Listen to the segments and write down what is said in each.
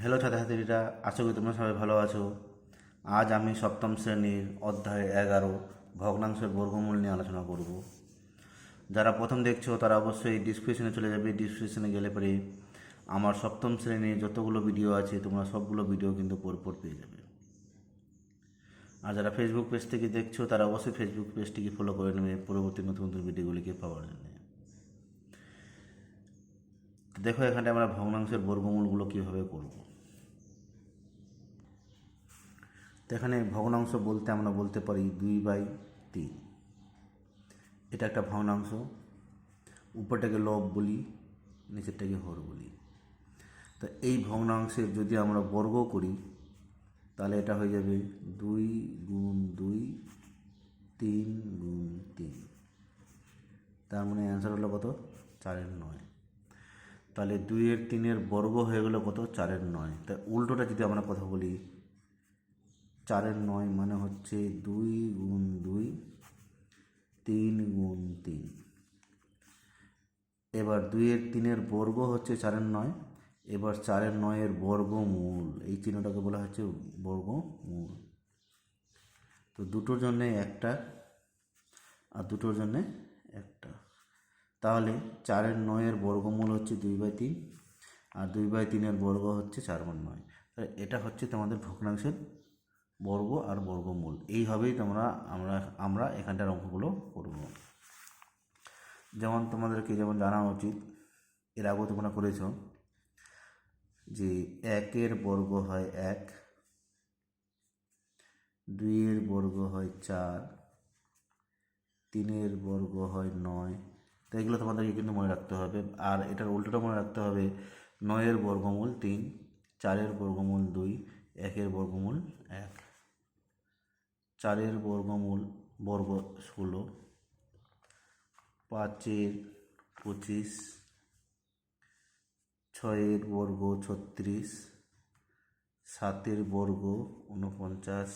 Hello ছাত্রছাত্রীরা। আশা করি তোমরা সবাই ভালো আছো। আজ আমি সপ্তম শ্রেণির অধ্যায় এগারো, ভগ্নাংশের বর্গমূল নিয়ে আলোচনা করব। যারা প্রথম দেখছ, তারা অবশ্যই ডিসক্রিপশনে চলে যাবে। ডিসক্রিপশনে গেলে পরে আমার সপ্তম শ্রেণির যতগুলো ভিডিও আছে, তোমরা সবগুলো ভিডিও কিন্তু পরপর পেয়ে যাবে। আর যারা ফেসবুক পেজ থেকে দেখছ, তারা অবশ্যই ফেসবুক পেজটিকে ফলো করে নেবে পরবর্তী নতুন নতুন ভিডিওগুলিকে পাওয়ার জন্য। দেখো এখানে আমরা ভগ্নাংশের বর্গমূলগুলো কীভাবে করব। তো এখানে ভগ্নাংশ বলতে আমরা বলতে পারি দুই বাই তিন। এটা একটা ভগ্নাংশ, উপরটাকে লব বলি, নিচেরটাকে হর বলি। তো এই ভগ্নাংশের যদি আমরা বর্গ করি, তাহলে এটা হয়ে যাবে দুই গুণ দুই, তিন গুণ তিন। তার মানে অ্যান্সার হলো কত? চারের নয়। তাহলে দুইয়ের তিনের বর্গ হয়ে গেল কত? চারের নয়। তা উল্টোটা যদি আমরা কথা বলি চারের নয় মানে হচ্ছে দুই গুণ দুই, তিন গুণ তিন। এবার দুইয়ের তিনের বর্গ হচ্ছে চারের নয়, এবার চারের নয়ের বর্গমূল এই চিহ্নটাকে বলা হচ্ছে বর্গমূল তো দুটোর জন্যে একটা আর দুটোর জন্যে একটা। তাহলে চারের নয়ের বর্গমূল হচ্ছে দুই বাই তিন, আর দুই বাই তিনের বর্গ হচ্ছে চার বাই নয়। এটা হচ্ছে তোমাদের ভগ্নাংশের বর্গ আর বর্গমূল। এইভাবেই তোমরা, আমরা আমরা এখানটার অঙ্কগুলো করব। যেমন তোমাদেরকে যেমন জানা উচিত, এর আগেও তোমরা করেছ যে একের বর্গ হয় এক, দুইয়ের বর্গ হয় চার, তিনের বর্গ হয় নয়। তো এগুলো তোমাদেরকে কিন্তু মনে রাখতে হবে। আর এটার উল্টোটা মনে রাখতে হবে, নয়ের বর্গমূল তিন, চারের বর্গমূল দুই, একের বর্গমূল এক। চারের বর্গমূল বর্গ ষোলো, পাঁচের পঁচিশ, ছয়ের বর্গ ছত্রিশ, সাতের বর্গ উনপঞ্চাশ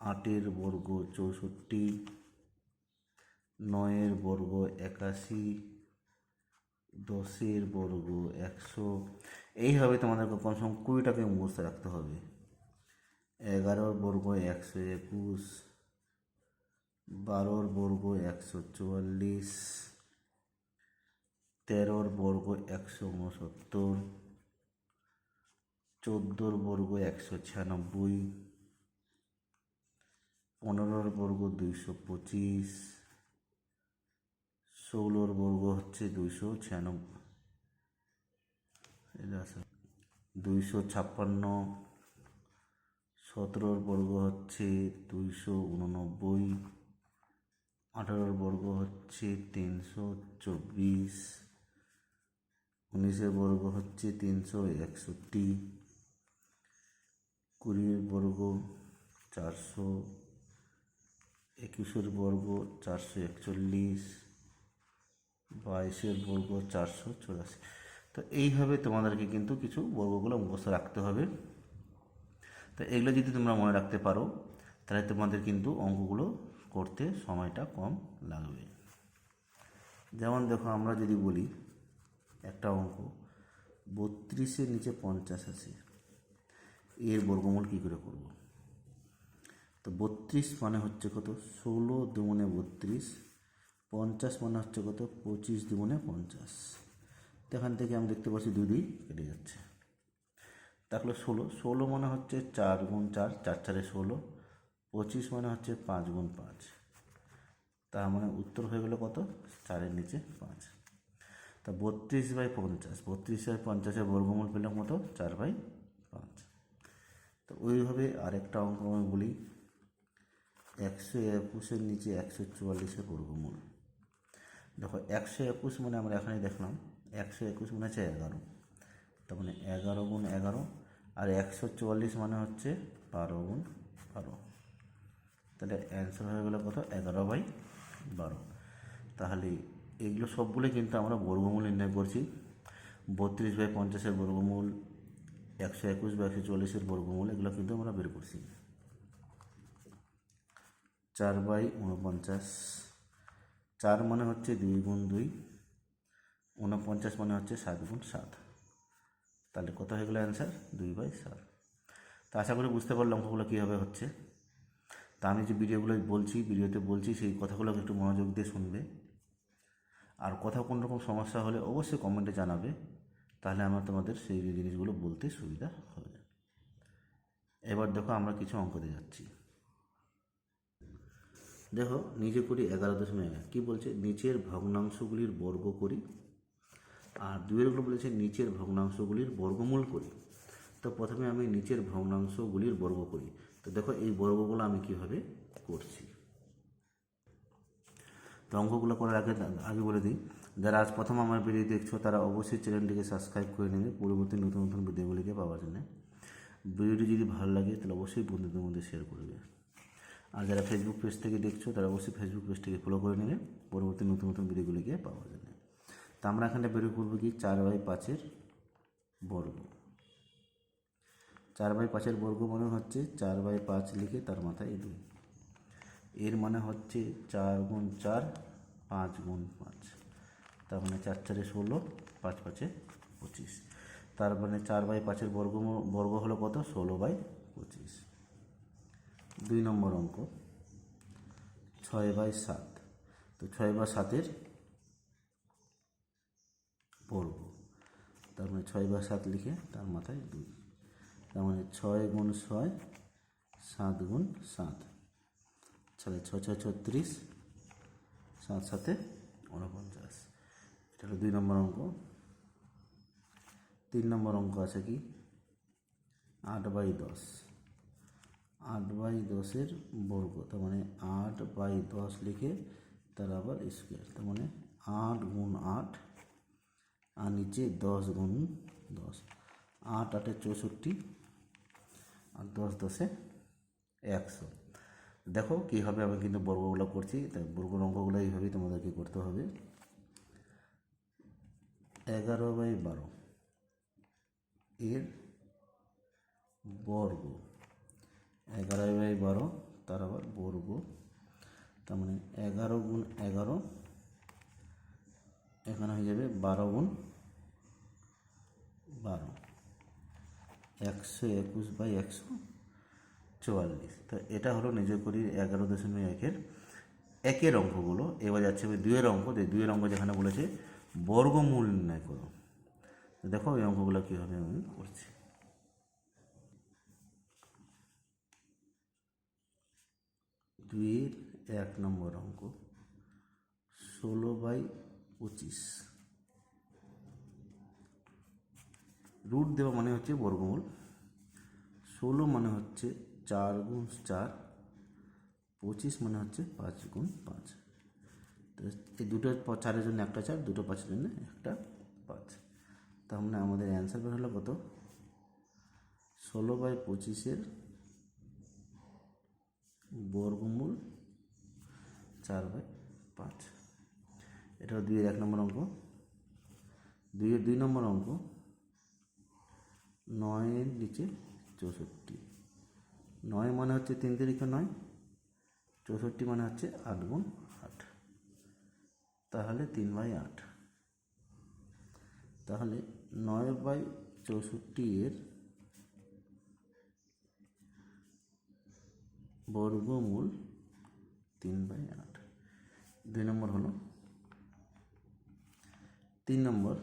আটের বর্গ চৌষট্টি, নয়ের বর্গ একাশি, দশের বর্গ একশো। এইভাবে তোমাদেরকে কমসে কম কুড়িটাকে মুখস্থ রাখতে হবে। এগারোর বর্গ একশো একুশ, বারোর বর্গ একশো চুয়াল্লিশ, তেরোর বর্গ একশো উনসত্তর, চোদ্দোর বর্গ একশো ছিয়ানব্বই, পনেরোর বর্গ দুইশো পঁচিশ, ষোলোর বর্গ হচ্ছে দুইশো ছিয়ানব্বই। দুইশো ছাপ্পান্ন সতেরোর বর্গ হচ্ছে দুইশো উননব্বই, আঠারোর বর্গ হচ্ছে তিনশো চব্বিশ, উনিশের বর্গ হচ্ছে তিনশো একষট্টি, কুড়ির বর্গ চারশো, একুশের বর্গ চারশো একচল্লিশ, বাইশের বর্গ চারশো চুরাশি। তো এইভাবে তোমাদেরকে কিন্তু কিছু বর্গগুলো মুখস্থ রাখতে হবে। তো এগুলো যদি তোমরা মনে রাখতে পারো, তাহলে তোমাদের কিন্তু অঙ্কগুলো করতে সময়টা কম লাগবে। যেমন দেখো, আমরা যদি বলি, একটা অঙ্ক, বত্রিশের নিচে পঞ্চাশ আছে, এর বর্গমূল কী করে করব? তো বত্রিশ মানে হচ্ছে কত? ষোলো দুমনে বত্রিশ, পঞ্চাশ মানে হচ্ছে কত? পঁচিশ দুগুণে পঞ্চাশ। তো এখান থেকে আমি দেখতে পাচ্ছি দুই কেটে যাচ্ছে। তাহলে ষোলো ষোলো মানে হচ্ছে চার গুণ চার চার চারে ষোলো, পঁচিশ মানে হচ্ছে পাঁচ গুণ পাঁচ। তার মানে উত্তর হয়ে গেলো কত? চারের নিচে পাঁচ। তা বত্রিশ বাই পঞ্চাশ, বত্রিশ বাই পঞ্চাশের বর্গমূল পেলাম কত? চার বাই পাঁচ। তো ওইভাবে আরেকটা অঙ্ক আমি বলি, একশো একুশের নিচে একশো চুয়াল্লিশের বর্গমূল। দেখো, একশো একুশ মানে আমরা এখানে দেখলাম, একশো একুশ মানে হচ্ছে এগারো। তার মানে এগারো গুণ এগারো আর একশো চুয়াল্লিশ মানে হচ্ছে বারো গুণ বারো। তাহলে অ্যান্সার হয়ে গেলো কত? এগারো বাই বারো। তাহলে এগুলো সবগুলো কিন্তু আমরা বর্গমূল নির্ণয় করছি। বত্রিশ বাই পঞ্চাশের বর্গমূল, একশো একুশ বা একশো চল্লিশের বর্গমূল, এগুলো কিন্তু আমরা বের করছি। চার বাই উনপঞ্চাশ চার মানে হচ্ছে দুই গুণ দুই। উনপঞ্চাশ মানে হচ্ছে সাত গুণ সাত। তাহলে কত হয়ে গেলো অ্যান্সার দুই বাই সাত তো আশা করি বুঝতে পারলাম অঙ্কগুলো কীভাবে হচ্ছে। তা আমি যে ভিডিওগুলো বলছি, ভিডিওতে বলছি, সেই কথাগুলোকে একটু মনোযোগ দিয়ে শুনবে। আর কোথাও কোনো রকম সমস্যা হলে অবশ্যই কমেন্টে জানাবে। তাহলে আমার তোমাদের সেই জিনিসগুলো বলতে সুবিধা হবে। এবার দেখো আমরা কিছু অঙ্ক দিয়ে যাচ্ছি। দেখো নিজে করি এগারো দশমিক এক কী বলছে? নিচের ভগ্নাংশগুলির বর্গ করি। আর দুয়েরগুলো বলেছে নিচের ভগ্নাংশগুলির বর্গমূল করি। তো প্রথমে আমি নিচের ভগ্নাংশগুলির বর্গ করি। তো দেখো এই বর্গগুলো আমি কীভাবে করছি। তো অঙ্কগুলো করার আগে আগে বলে দিই, যারা আজ প্রথম আমার ভিডিও দেখছ, তারা অবশ্যই চ্যানেলটিকে সাবস্ক্রাইব করে নেবে। পরবর্তী নতুন নতুন ভিডিওগুলিকে পাওয়ার জন্য। ভিডিওটি যদি ভালো লাগে, তাহলে অবশ্যই বন্ধুদের মধ্যে শেয়ার করবে আর যারা ফেসবুক পেজ থেকে দেখছ, তারা অবশ্যই ফেসবুক পেজটিকে ফলো করে নেবে। পরবর্তী নতুন নতুন ভিডিওগুলিকে পাওয়া জন্য। তা আমরা এখানে বের করব কি? চার বাই পাঁচের বর্গ। চার বাই পাঁচের বর্গ মানে হচ্ছে চার বাই পাঁচ লিখে তার মাথায় দুই। এর মানে হচ্ছে চার গুণ চার, পাঁচ গুণ পাঁচ। তার মানে চার চারে ষোলো, পাঁচ পাঁচে পঁচিশ। তার মানে চার বাই পাঁচের বর্গ বর্গ হলো কত? ষোলো বাই পঁচিশ। দুই নম্বর অঙ্ক। ছয় বাই সাত। তো ছয় বাই সাতের বর্গ তার মানে ছয় বাই সাত লিখে তার মাথায় দুই। তার মানে ছয় গুণ ছয়, সাত গুণ সাত। তাহলে ছয় ছয়, ছত্রিশ, সাত সাথে উনপঞ্চাশ এটা হলো দুই নম্বর অঙ্ক। তিন নম্বর অঙ্ক আছে কি? আট বাই দশ। আট বাই দশের বর্গ, তার মানে আট বাই দশ লিখে তার আবার স্কোয়ার, তার মানে আট গুণ আট আর নিচে দশ গুণ দশ। আট, আটে চৌষট্টি আর দশ, দশে একশো। দেখো কীভাবে আমি কিন্তু বর্গগুলো করছি তাই বর্গ অঙ্কগুলো এইভাবেই তোমাদেরকে করতে হবে। এগারো বাই বারো এর বর্গ। এগারো বাই বারো, তার আবার বর্গ। তার মানে এগারো গুণ এগারো এখানে হয়ে যাবে বারো গুণ বারো। একশো একুশ বাই একশো চুয়াল্লিশ। তো এটা হলো নিজের করি এগারো দশমিক একের একের অঙ্কগুলো। এবার যাচ্ছে ওই দুয়ের অঙ্ক যে দুয়ের অঙ্ক যেখানে বলেছে বর্গমূল নির্ণয় করো। দেখো এই অঙ্কগুলো কীভাবে আমি করছি। দুইয়ের এক নম্বর অঙ্ক ষোলো বাই পঁচিশ। রুট দেওয়া মানে হচ্ছে বর্গমূল। ষোলো মানে হচ্ছে চার গুণ চার। পঁচিশ মানে হচ্ছে পাঁচ গুণ পাঁচ। তো দুটো চারের জন্য একটা চার, দুটো পাঁচের জন্য একটা পাঁচ। মানে আমাদের অ্যান্সার বের হলো কত? ষোলো বাই পঁচিশের বর্গমূল চার বাই পাঁচ। এটা হলো দুইয়ের এক নম্বর অঙ্ক। দুইয়ের দুই নম্বর অঙ্ক নয়ের নিচে চৌষট্টি। নয় মানে হচ্ছে তিন তারিখে নয়, চৌষট্টি মানে হচ্ছে আট গুণ আট। তাহলে তিন বাই আট। তাহলে নয় বাই চৌষট্টি এর বর্গমূল তিন বাই আট। দুই নম্বর হলো তিন নম্বর,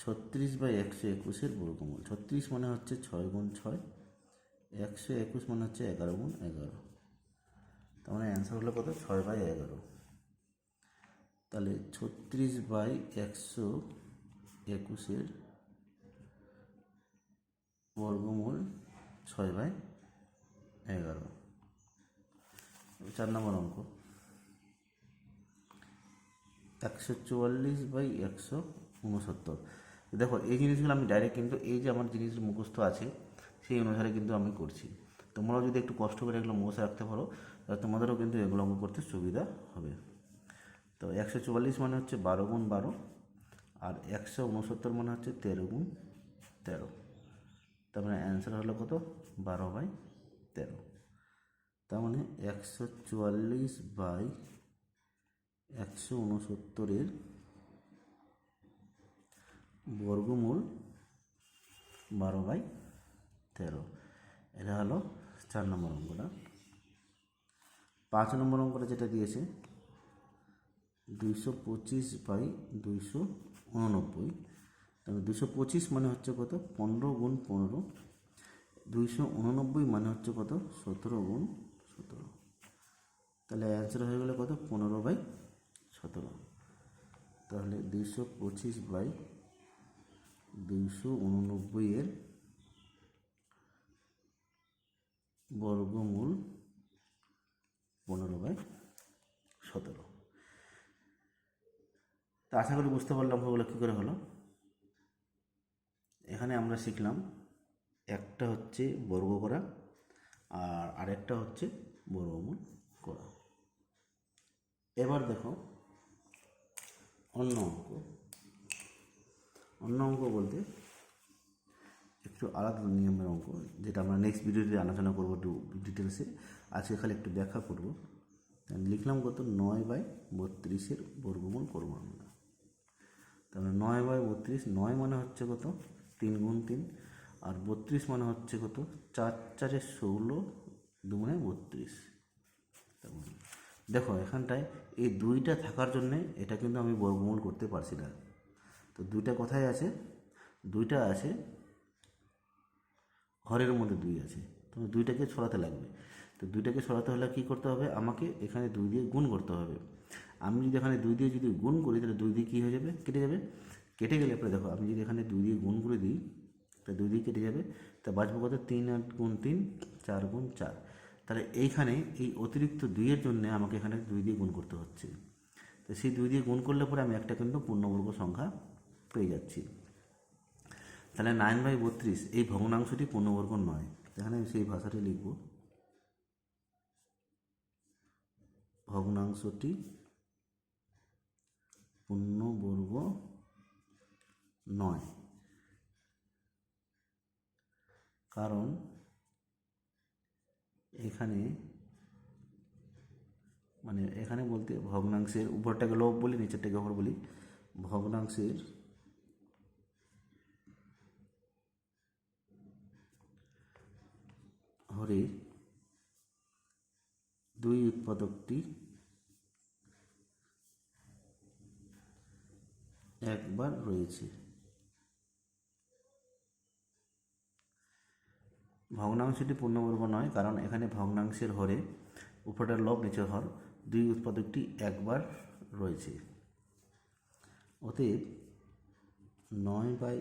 ছত্রিশ বাই একশো একুশের বর্গমূল। ছত্রিশ মানে হচ্ছে ছয় গুণ ছয়, একশো একুশ মানে হচ্ছে এগারো গুণ এগারো। তার মানে অ্যান্সার হলো কত? ছয় বাই এগারো। তাহলে ছত্রিশ বাই একশো একুশের বর্গমূল ছয় বাই এগারো। চার নম্বর অঙ্ক। একশো চুয়াল্লিশ বাই একশো উনসত্তর। দেখো, এই জিনিসগুলো আমি ডাইরেক্ট কিন্তু এই যে আমার জিনিস মুখস্থ আছে, সেই অনুসারে কিন্তু আমি করছি। তোমরাও যদি একটু কষ্ট করে এগুলো মুখস্থ রাখতে পারো, তাহলে তোমাদেরও কিন্তু এগুলো অঙ্ক করতে সুবিধা হবে। তো একশো চুয়াল্লিশ মানে হচ্ছে বারো গুণ বারো, আর একশো উনসত্তর মানে হচ্ছে তেরো গুণ তেরো। তার মানে অ্যান্সার হলো কত? বারো বাই তেরো। তার মানে একশো চুয়াল্লিশ বাই একশো উনসত্তরের বর্গমূল বারো বাই তেরো। এটা হলো চার নম্বর অঙ্কটা। পাঁচ নম্বর অঙ্কটা যেটা দিয়েছে, দুইশো পঁচিশ বাই দুইশো উননব্বই। তাহলে দুশো পঁচিশ মানে হচ্ছে কত? পনেরো গুণ পনেরো। দুইশো উননব্বই মানে হচ্ছে কত? সতেরো গুণ সতেরো। তাহলে অ্যান্সার হয়ে গেলে কত? পনেরো বাই সতেরো তাহলে দুইশো পঁচিশ বাই দুইশো উননব্বই এর বর্গমূল পনেরো বাই সতেরো। তা আশা করি বুঝতে পারলাম ওগুলো কী করে হলো? এখানে আমরা শিখলাম একটা হচ্ছে বর্গ করা আর আরেকটা হচ্ছে বর্গমূল করা। এবার দেখো অন্য অঙ্ক। অন্য অঙ্ক বলতে একটু আলাদা নিয়মের অঙ্ক, যেটা আমরা নেক্সট ভিডিওতে আলোচনা করব একটু ডিটেলসে আজকে খালি একটু ব্যাখ্যা করব। লিখলাম কত? নয় বাই বত্রিশের বর্গমূল করব আমরা। তাহলে নয় বাই বত্রিশ, নয় মানে হচ্ছে কত? তিন গুণ তিন। আর বত্রিশ মানে হচ্ছে কত? চার চারে ষোলো দুগুণে বত্রিশ। তেমন। দেখো, এখানটায় এই দুইটা থাকার জন্যে এটা কিন্তু আমি বর্গমূল করতে পারছি না। তো দুইটা কোথায় আছে? দুইটা আছে, ঘরের মধ্যে দুই আছে। তো দুইটাকে ছড়াতে লাগবে। তো দুইটাকে ছড়াতে হলে কী করতে হবে? আমাকে এখানে দুই দিয়ে গুণ করতে হবে। আমি যদি এখানে দুই দিয়ে যদি গুণ করি, তাহলে দুই দিয়ে কী হয়ে যাবে? কেটে যাবে। কেটে গেলে পরে দেখো, আমি যদি এখানে দুই দিয়ে গুণ করে দিই, তা দুই দিয়ে কেটে যাবে। তা বাঁচবো কত? তিন আট গুণ তিন, চার গুণ চার। তাহলে এইখানে এই অতিরিক্ত দুইয়ের জন্য আমাকে এখানে দুই দিয়ে গুণ করতে হচ্ছে। তো সেই দুই দিয়ে গুণ করলে পরে আমি একটা কিন্তু পূর্ণবর্গ সংখ্যা পেয়ে যাচ্ছি। তাহলে নাইন বাই বত্রিশ, এই ভগ্নাংশটি পূর্ণবর্গ নয়। এখানে আমি সেই ভাষাটি লিখব। ভগ্নাংশটি পূর্ণবর্গ নয়। কারণ এখানে মানে এখানে বলতে ভগ্নাংশের উপরটাকে লোভ বলি নিচেরটাকে অপর বলি। ভগ্নাংশের হরে দুই উৎপাদকটি একবার রয়েছে। ভগ্নাংশটি পূর্ণবর্গ নয়, কারণ এখানে ভগ্নাংশের হরে উপরটার লব নিচের হর, দুই উৎপাদকটি একবার রয়েছে। অতএব নয় বাই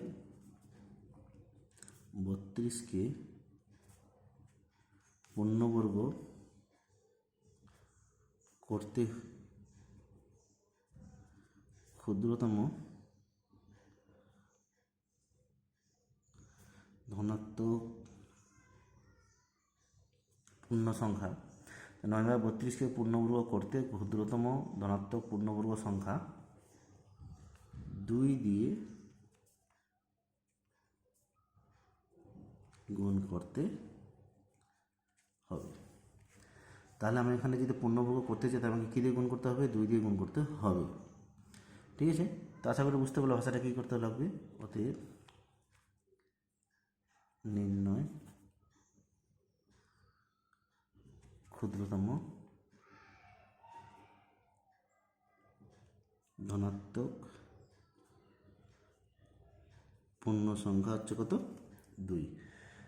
বত্রিশকে পূর্ণবর্গ করতে ক্ষুদ্রতম ধনাত্মক পূর্ণ সংখ্যা নয় বাই বত্রিশকে পূর্ণবর্গ করতে ক্ষুদ্রতম ধনাত্মক পূর্ণবর্গ সংখ্যা দুই দিয়ে গুণ করতে হবে। তাহলে আমি এখানে যদি পূর্ণবর্গ করতে চাই, তাহলে আমাকে কী দিয়ে গুণ করতে হবে? দুই দিয়ে গুণ করতে হবে। ঠিক আছে? তো আশা করি বুঝতে পারলে ভাষাটা কী করতে লাগবে? অতএব নির্ণয় ক্ষুদ্রতম, ধনাত্মক, পূর্ণ সংখ্যা হচ্ছে কত? দুই।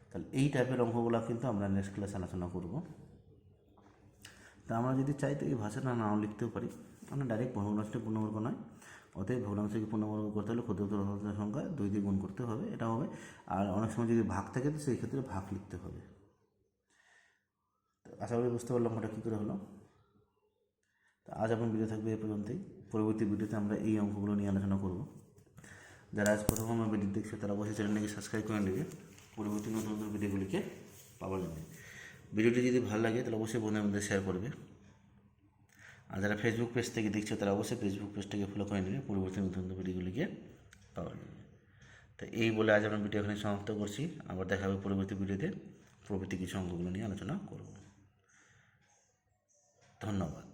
তাহলে এই টাইপের অঙ্কগুলো কিন্তু আমরা নেক্সট ক্লাসে আলোচনা করব। তা আমরা যদি চাই তো এই ভাষাটা নাও লিখতেও পারি। আমরা ডাইরেক্ট ভগ্নাংশটি পূর্ণবর্গ নয়। অতএব ভগ্নাংশকে পূর্ণবর্গ করতে হলে ধনাত্মক সংখ্যা দুই দিয়ে গুণ করতে হবে। এটা হবে, আর অনেক সময় যদি ভাগ থাকে তো সেই ক্ষেত্রে ভাগ লিখতে হবে। আশা করি বুঝতে পারলাম ওটা কী করে হলো। তো আজ আপনার ভিডিও থাকবে এ পর্যন্তই। পরবর্তী ভিডিওতে আমরা এই অঙ্কগুলো নিয়ে আলোচনা করব। যারা আজ প্রথম আমার ভিডিও দেখছে, তারা অবশ্যই চ্যানেলটিকে সাবস্ক্রাইব করে নেবে। পরবর্তী নতুন নতুন ভিডিওগুলিকে পাওয়ার জন্য। ভিডিওটি যদি ভালো লাগে, তাহলে অবশ্যই বন্ধুদের মধ্যে শেয়ার করবে। আর যারা ফেসবুক পেজ থেকে দেখছ, তারা অবশ্যই ফেসবুক পেজটাকে ফলো করে নেবে। পরবর্তী নতুন নতুন ভিডিওগুলিকে পাওয়ার জন্য। তো এই বলে আজ আমরা ভিডিও এখানে সমাপ্ত করছি। আবার দেখা হবে পরবর্তী ভিডিওতে প্রভৃতি কিছু অঙ্কগুলো নিয়ে আলোচনা করব। ধন্যবাদ।